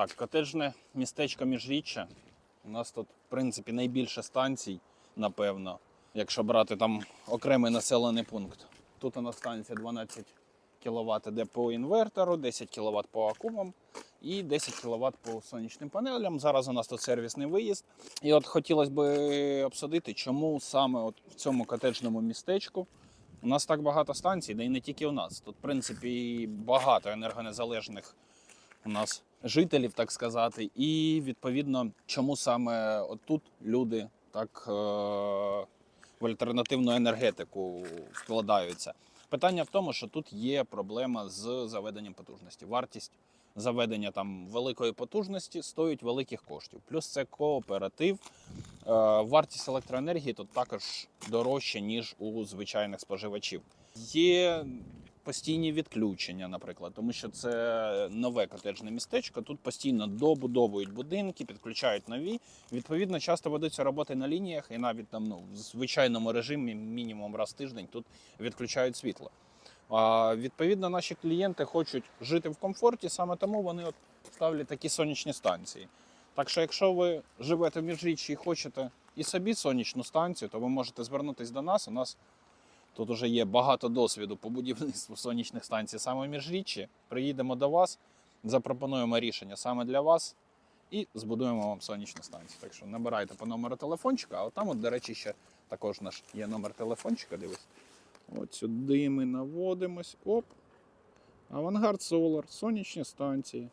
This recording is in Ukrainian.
Так, котеджне містечко Міжріччя. У нас тут, в принципі, найбільше станцій, напевно, якщо брати там окремий населений пункт. Тут у нас станція 12 кВт іде по інвертору, 10 кВт по акумам і 10 кВт по сонячним панелям. Зараз у нас тут сервісний виїзд. І от хотілося б обсудити, чому саме от в цьому котеджному містечку у нас так багато станцій, да і не тільки у нас. Тут, в принципі, багато енергонезалежних у нас жителів, так сказати. І відповідно, чому саме отут люди так е- в альтернативну енергетику вкладаються. Питання в тому, що тут є проблема з заведенням потужності. Вартість заведення там великої потужності стоїть великих коштів. Плюс це кооператив. Е, Вартість електроенергії тут також дорожча, ніж у звичайних споживачів. Є постійні відключення, наприклад, тому що це нове котеджне містечко. Тут постійно добудовують будинки, підключають нові. Відповідно, часто ведуться роботи на лініях, і навіть там ну, в звичайному режимі, мінімум раз в тиждень, тут відключають світло. Відповідно, наші клієнти хочуть жити в комфорті, саме тому вони от ставлять такі сонячні станції. Так що, якщо ви живете в міжріччі і хочете і собі сонячну станцію, то ви можете звернутися до нас. У нас тут вже є багато досвіду по будівництву сонячних станцій саме в міжріччі. Приїдемо до вас, запропонуємо рішення саме для вас і збудуємо вам сонячну станцію. Так що набирайте по номеру телефончика, а там, от, до речі, ще також наш є номер телефончика. Дивись. От сюди ми наводимось. Оп. Авангард Солар, сонячні станції.